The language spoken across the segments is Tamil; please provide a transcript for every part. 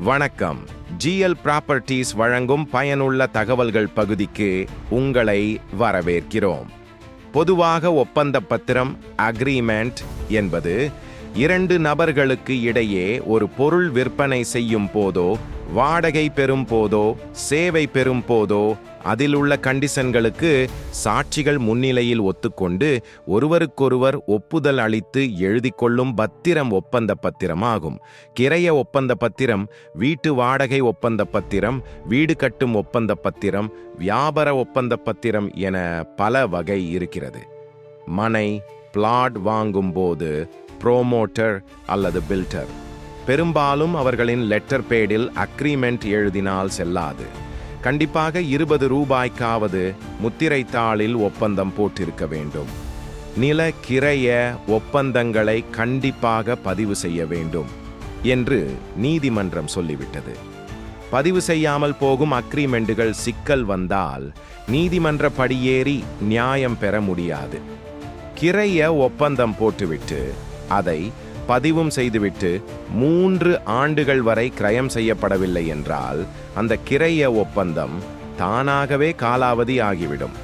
வணக்கம். ஜிஎல் ப்ராப்பர்ட்டிஸ் வழங்கும் பயனுள்ள தகவல்கள் பகுதிக்கு உங்களை வரவேற்கிறோம். பொதுவாக ஒப்பந்த பத்திரம் அக்ரிமெண்ட் என்பது இரண்டு நபர்களுக்கு இடையே ஒரு பொருள் விற்பனை செய்யும் போதோ வாடகை பெறும் போதோ சேவை பெறும் போதோ அதில் உள்ள கண்டிஷன்களுக்கு சாட்சிகள் முன்னிலையில் ஒத்துக்கொண்டு ஒருவருக்கொருவர் ஒப்புதல் அளித்து எழுதி கொள்ளும் பத்திரம் ஒப்பந்த பத்திரமாகும் கிரைய ஒப்பந்த பத்திரம் வீட்டு வாடகை ஒப்பந்த பத்திரம் வீடு கட்டும் ஒப்பந்த பத்திரம் வியாபார ஒப்பந்த பத்திரம் என பல வகை இருக்கிறது. மனை பிளாட் வாங்கும்போது ப்ரோமோட்டர் அல்லது பில்டர் பெரும்பாலும் அவர்களின் லெட்டர் பேடில் அக்ரிமெண்ட் எழுதினால் செல்லாது. கண்டிப்பாக இருபது ரூபாய்க்காவது முத்திரைத்தாளில் ஒப்பந்தம் போட்டிருக்க வேண்டும். நில கிரைய ஒப்பந்தங்களை கண்டிப்பாக பதிவு செய்ய வேண்டும் என்று நீதிமன்றம் சொல்லிவிட்டது. பதிவு செய்யாமல் போகும் அக்ரிமெண்டுகள் சிக்கல் வந்தால் நீதிமன்ற படியேறி நியாயம் பெற முடியாது. கிரைய ஒப்பந்தம் போட்டுவிட்டு அதை பதிவும் செய்துவிட்டு மூன்று ஆண்டுகள் வரை கிரயம் செய்யப்படவில்லை என்றால் அந்த கிரைய ஒப்பந்தம் தானாகவே காலாவதி ஆகிவிடும்.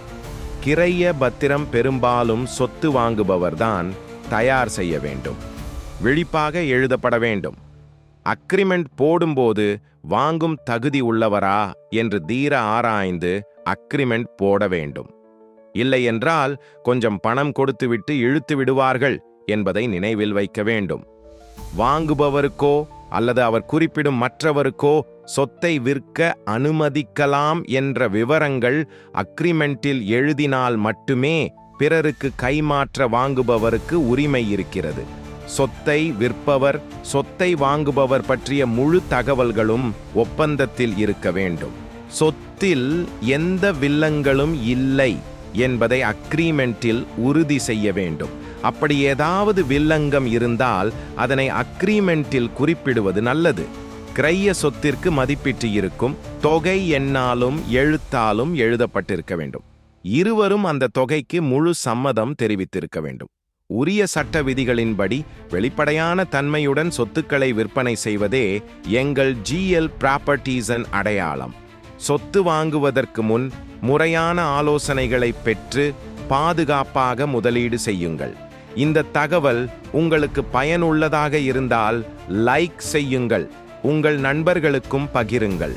கிரைய பத்திரம் பெரும்பாலும் சொத்து வாங்குபவர்தான் தயார் செய்ய வேண்டும். விழிப்பாக எழுதப்பட வேண்டும். அக்ரிமெண்ட் போடும்போது வாங்கும் தகுதி உள்ளவரா என்று தீர ஆராய்ந்து அக்ரிமெண்ட் போட வேண்டும். இல்லை என்றால் கொஞ்சம் பணம் கொடுத்துவிட்டு இழுத்து விடுவார்கள். என்பதை நினைவில் வைக்க வேண்டும். வாங்குபவருக்கோ அல்லது அவர் குறிப்பிடும் மற்றவருக்கோ சொத்தை விற்க அனுமதிக்கலாம் என்ற விவரங்கள் அக்ரிமெண்டில் எழுதினால் மட்டுமே பிறருக்கு கைமாற்ற வாங்குபவருக்கு உரிமை இருக்கிறது. சொத்தை விற்பவர் சொத்தை வாங்குபவர் பற்றிய முழு தகவல்களும் ஒப்பந்தத்தில் இருக்க வேண்டும். சொத்தில் எந்த வில்லங்களும் இல்லை என்பதை அக்ரிமெண்டில் உறுதி செய்ய வேண்டும். அப்படி ஏதாவது வில்லங்கம் இருந்தால் அதனை அக்ரிமெண்டில் குறிப்பிடுவது நல்லது. கிரைய சொத்திற்கு மதிப்பீட்டு இருக்கும் தொகை எண்ணாலும் எழுத்தாலும் எழுதப்பட்டிருக்க வேண்டும். இருவரும் அந்த தொகைக்கு முழு சம்மதம் தெரிவித்திருக்க வேண்டும். உரிய சட்ட விதிகளின்படி வெளிப்படையான தன்மையுடன் சொத்துக்களை விற்பனை செய்வதே எங்கள் ஜிஎல் ப்ராப்பர்ட்டிஸன் அடையாளம். சொத்து வாங்குவதற்கு முன் முறையான ஆலோசனைகளை பெற்று பாதுகாப்பாக முதலீடு செய்யுங்கள். இந்த தகவல் உங்களுக்கு பயனுள்ளதாக இருந்தால் லைக் செய்யுங்கள். உங்கள் நண்பர்களுக்கும் பகிருங்கள்.